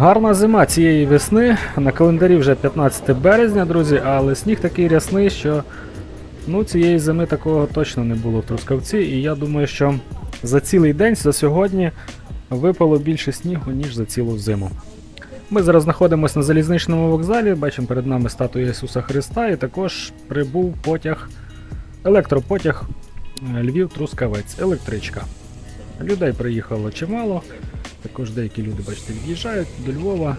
Гарна зима цієї весни. На календарі вже 15 березня, друзі, але сніг такий рясний, що ну, цієї зими такого точно не було в Трускавці. І я думаю, що за цілий день, за сьогодні, випало більше снігу, ніж за цілу зиму. Ми зараз знаходимося на залізничному вокзалі, бачимо перед нами статую Ісуса Христа, і також прибув потяг, електропотяг е, Львів-Трускавець, електричка. Людей приїхало чимало. Також деякі люди, бачите, від'їжджають до Львова.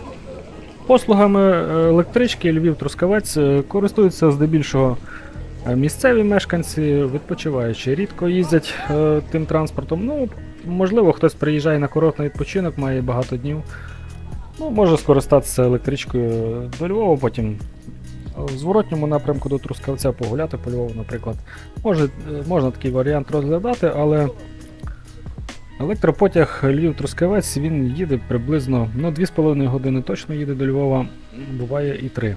Послугами е, електрички Львів-Трускавець е, користуються здебільшого е, місцеві мешканці, відпочиваючи, рідко їздять тим транспортом. Ну, можливо, хтось приїжджає на курортний відпочинок, має багато днів. Ну, може скористатися електричкою до Львова, потім в зворотньому напрямку до Трускавця погуляти по Львову, наприклад. Може, можна такий варіант розглядати, але електропотяг Львів-Трускавець він їде приблизно ну, 2,5 години точно їде до Львова, буває і 3.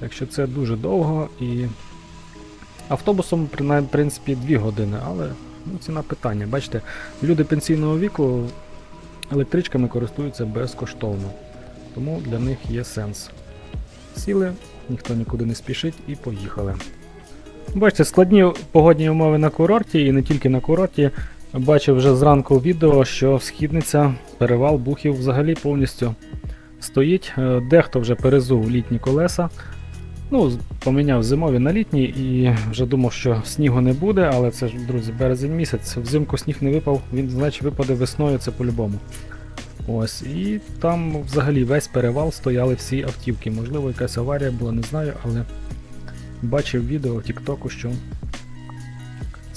Так що це дуже довго і автобусом, в принципі, 2 години, але ну, ціна питання. Бачите, люди пенсійного віку електричками користуються безкоштовно. Тому для них є сенс. Сіли, ніхто нікуди не спішить і поїхали. Бачите, складні погодні умови на курорті і не тільки на курорті. Бачив вже зранку відео, що східниця перевал бухів взагалі повністю стоїть. Е, Дехто вже перезув літні колеса. Ну, поміняв зимові на літні і вже думав, що снігу не буде, але це ж, друзі, березень місяць. Взимку сніг не випав, він, значить, випаде весною, це по-любому. Ось, і там взагалі весь перевал стояли всі автівки. Можливо, якась аварія була, не знаю, але бачив відео в Тіктоку, що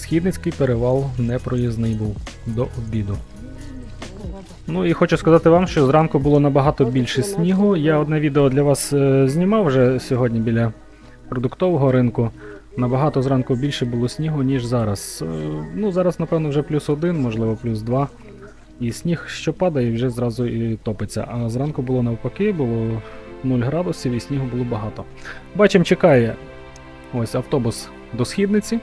Східницький перевал непроїзний був до обіду. Ну і хочу сказати вам, що зранку було набагато більше снігу. Я одне відео для вас е, знімав вже сьогодні біля продуктового ринку. Набагато зранку більше було снігу, ніж зараз. Е, Ну, зараз, напевно, вже плюс один, можливо, плюс два. І сніг, що падає, вже зразу і топиться. А зранку було навпаки, було 0 градусів і снігу було багато. Бачимо, чекає ось автобус до східниці.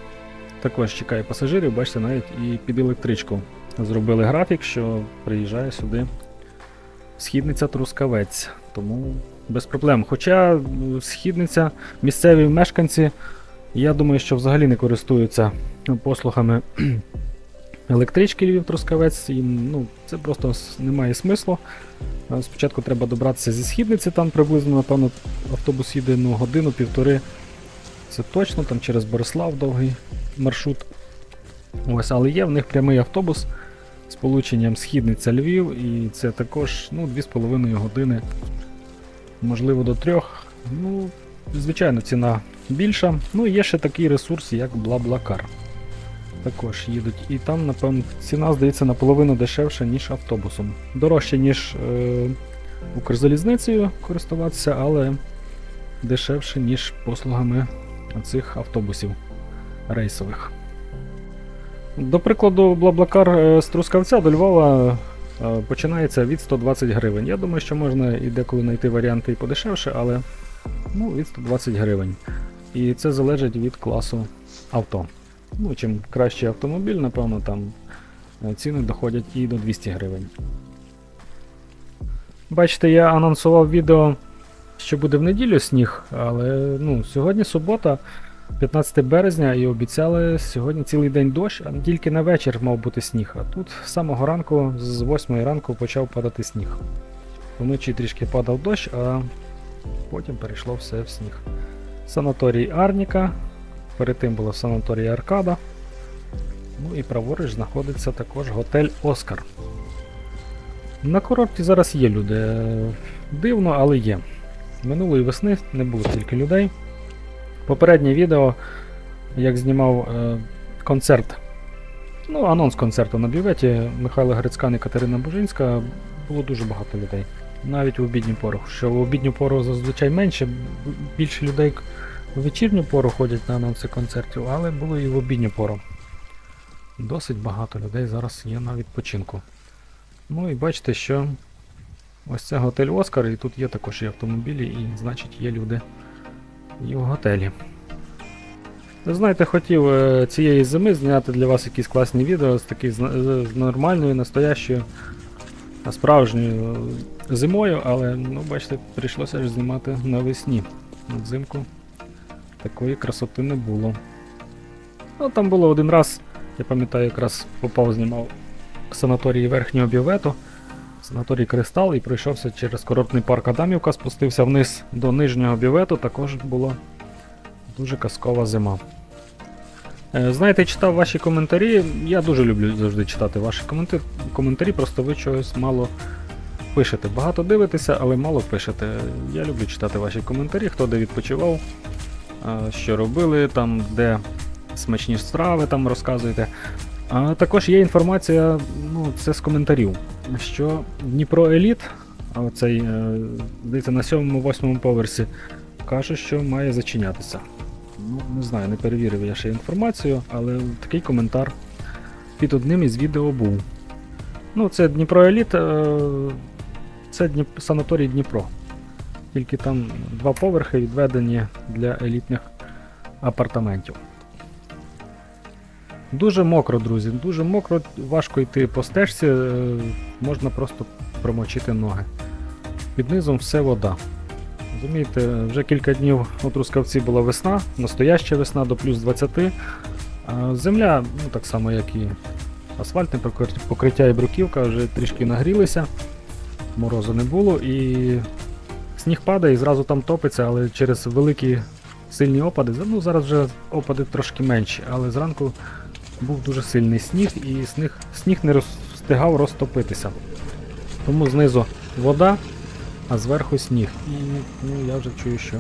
Також чекає пасажирів, бачите, навіть і під електричку зробили графік, що приїжджає сюди східниця Трускавець. Тому без проблем. Хоча е, східниця, місцеві мешканці, я думаю, що взагалі не користуються послугами електрички Львів Трускавець. Їм, ну, це просто немає смислу. Е, Спочатку треба добратися зі східниці, там приблизно, напевно, автобус їде ну, годину-півтори. Це точно, там через Борислав довгий маршрут. Ось, але є в них прямий автобус з полученням Східниця Львів, і це також ну, 2,5 години, можливо, до 3. Ну, звичайно, ціна більша. Ну, і є ще такий ресурс, як Блаблакар. Також їдуть. І там, напевно, ціна здається наполовину дешевша, ніж автобусом. Дорожче, ніж е, Укрзалізницею користуватися, але дешевше, ніж послугами цих автобусів рейсових. До прикладу, Блаблакар е, з Трускавця до Львова е, починається від 120 гривень. Я думаю, що можна і деколи знайти варіанти і подешевше, але ну, від 120 гривень. І це залежить від класу авто. Ну, чим кращий автомобіль, напевно, там е, ціни доходять і до 200 гривень. Бачите, я анонсував відео, що буде в неділю сніг, але ну, сьогодні субота, 15 березня, і обіцяли сьогодні цілий день дощ, а тільки на вечір мав бути сніг. А тут з самого ранку, з 8 ранку, почав падати сніг. Вночі трішки падав дощ, а потім перейшло все в сніг. Санаторій Арніка, перед тим було санаторій Аркада. Ну і праворуч знаходиться також готель Оскар. На курорті зараз є люди. Дивно, але є. Минулої весни не було стільки людей. Попереднє відео, як знімав е, концерт, ну, анонс концерту на бюветі Михайла Грицькан і Катерина Бужинська, було дуже багато людей. Навіть в обідню пору. Що в обідню пору зазвичай менше, більше людей в вечірню пору ходять на анонси концертів, але було і в обідню пору. Досить багато людей зараз є на відпочинку. Ну і бачите, що ось це готель Оскар, і тут є також і автомобілі, і значить є люди і в готелі. Знаєте, хотів е, цієї зими зняти для вас якісь класні відео з таких з, нормальною, настоящою, справжньою зимою, але ну, бачите, прийшлося ж знімати навесні. Взимку такої красоти не було. Ну, там було один раз, я пам'ятаю, якраз попав, знімав санаторії верхнього бювету, санаторій Кристал і пройшовся через курортний парк Адамівка, спустився вниз до нижнього бювету, також була дуже казкова зима. Е, Знаєте, читав ваші коментарі. Я дуже люблю завжди читати ваші коментарі, коментарі просто ви чогось мало пишете. Багато дивитеся, але мало пишете. Я люблю читати ваші коментарі, хто де відпочивав, що робили, там, де смачні страви там розказуєте. А також є інформація, ну, це з коментарів, що Дніпро Еліт, оцей, е, здається, на 7-8 поверсі, каже, що має зачинятися. Ну, не знаю, не перевірив я ще інформацію, але такий коментар під одним із відео був. Ну, це Дніпро Еліт, е, це Дніп... санаторій Дніпро. Тільки там два поверхи відведені для елітних апартаментів. Дуже мокро, друзі, дуже мокро, важко йти по стежці, е, можна просто промочити ноги. Під низом все вода. Розумієте, вже кілька днів у Трускавці була весна, настояща весна до плюс 20. Земля, ну так само як і асфальтне покриття і бруківка, вже трішки нагрілися, морозу не було і сніг падає і зразу там топиться, але через великі сильні опади, ну зараз вже опади трошки менші, але зранку був дуже сильний сніг і сніг, сніг не встигав розтопитися. Тому знизу вода, а зверху сніг. І ну, я вже чую, що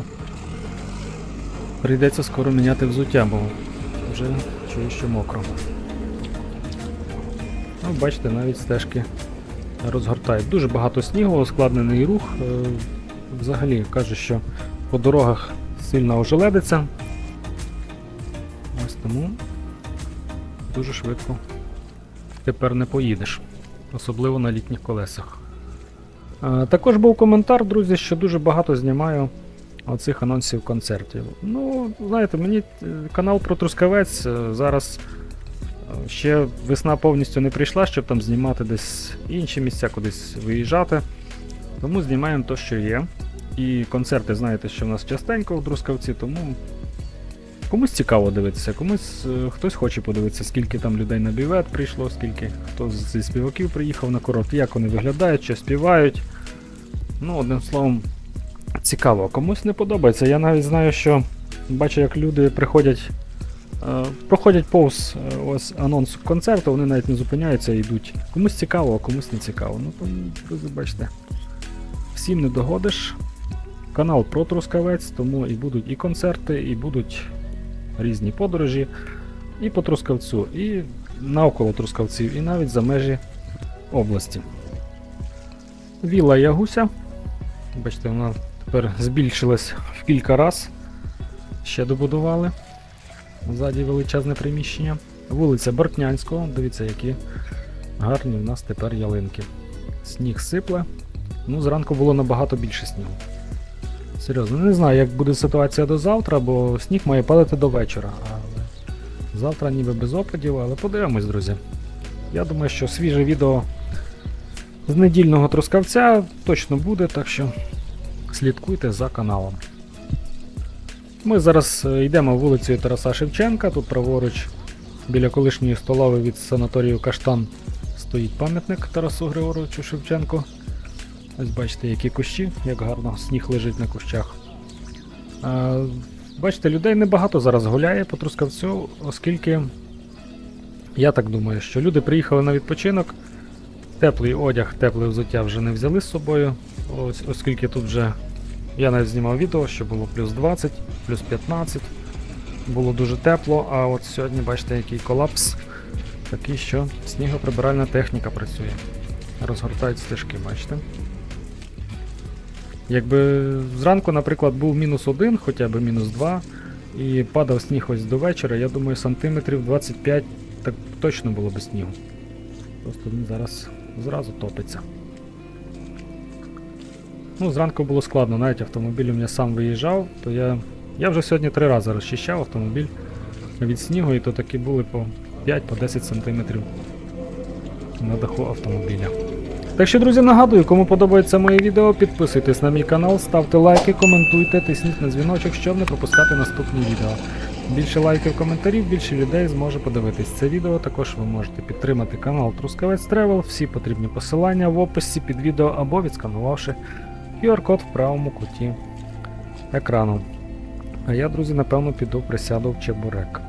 прийдеться скоро міняти взуття, бо вже чую, що мокро. Ну, бачите, навіть стежки розгортають. Дуже багато снігу, ускладнений рух. Е, Взагалі каже, що по дорогах сильно ожеледиться. Ось тому дуже швидко тепер не поїдеш, особливо на літніх колесах. Також був коментар, друзі, що дуже багато знімаю оцих анонсів концертів. Ну, знаєте, мені е, канал про Трускавець е, зараз е, ще весна повністю не прийшла, щоб там знімати десь інші місця, кудись виїжджати. Тому знімаємо те, що є. І концерти, знаєте, що в нас частенько в Трускавці, тому комусь цікаво дивитися, комусь е, хтось хоче подивитися, скільки там людей на бівет прийшло, скільки хто зі співаків приїхав на курорт, як вони виглядають, що співають. Ну, одним словом, цікаво. Комусь не подобається. Я навіть знаю, що бачу, як люди приходять, е, проходять повз е, ось анонс концерту, вони навіть не зупиняються і йдуть. Комусь цікаво, а комусь не цікаво. Ну, тому, друзі, бачите, всім не догодиш. Канал про Трускавець, тому і будуть і концерти, і будуть різні подорожі і по Трускавцю, і навколо Трускавців, і навіть за межі області. Віла Ягуся. Бачите, вона тепер збільшилась в кілька раз. Ще добудували. Ззаді величезне приміщення. Вулиця Бортнянського. Дивіться, які гарні в нас тепер ялинки. Сніг сипле. Ну, зранку було набагато більше снігу. Серйозно, не знаю, як буде ситуація до завтра, бо сніг має падати до вечора. Але завтра ніби без опадів, але подивимось, друзі. Я думаю, що свіже відео з недільного трускавця точно буде, так що слідкуйте за каналом. Ми зараз е, йдемо вулицею Тараса Шевченка, тут праворуч біля колишньої столови від санаторію Каштан стоїть пам'ятник Тарасу Григоровичу Шевченку. Ось бачите, які кущі, як гарно сніг лежить на кущах. А, бачите, людей небагато зараз гуляє по Трускавцю, оскільки я так думаю, що люди приїхали на відпочинок, теплий одяг, тепле взуття вже не взяли з собою, ось, оскільки тут вже я навіть знімав відео, що було плюс 20, плюс 15, було дуже тепло, а от сьогодні бачите, який колапс, такий, що снігоприбиральна техніка працює. Розгортають стежки, бачите? Якби зранку, наприклад, був мінус 1, хоча б мінус 2, і падав сніг ось до вечора, я думаю, сантиметрів 25 так точно було б снігу. Просто він зараз зразу топиться. Ну, зранку було складно, навіть автомобіль у мене сам виїжджав, то я. Я вже сьогодні три рази розчищав автомобіль від снігу, і то такі були по 5-10 сантиметрів на даху автомобіля. Так що, друзі, нагадую, кому подобається моє відео, підписуйтесь на мій канал, ставте лайки, коментуйте, тисніть на дзвіночок, щоб не пропускати наступні відео. Більше лайків, коментарів, більше людей зможе подивитись це відео. Також ви можете підтримати канал Трускавець Тревел. Всі потрібні посилання в описі під відео або відсканувавши QR-код в правому куті екрану. А я, друзі, напевно, піду присяду в чебурек.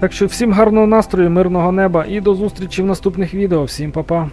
Так що всім гарного настрою, мирного неба і до зустрічі в наступних відео. Всім па-па!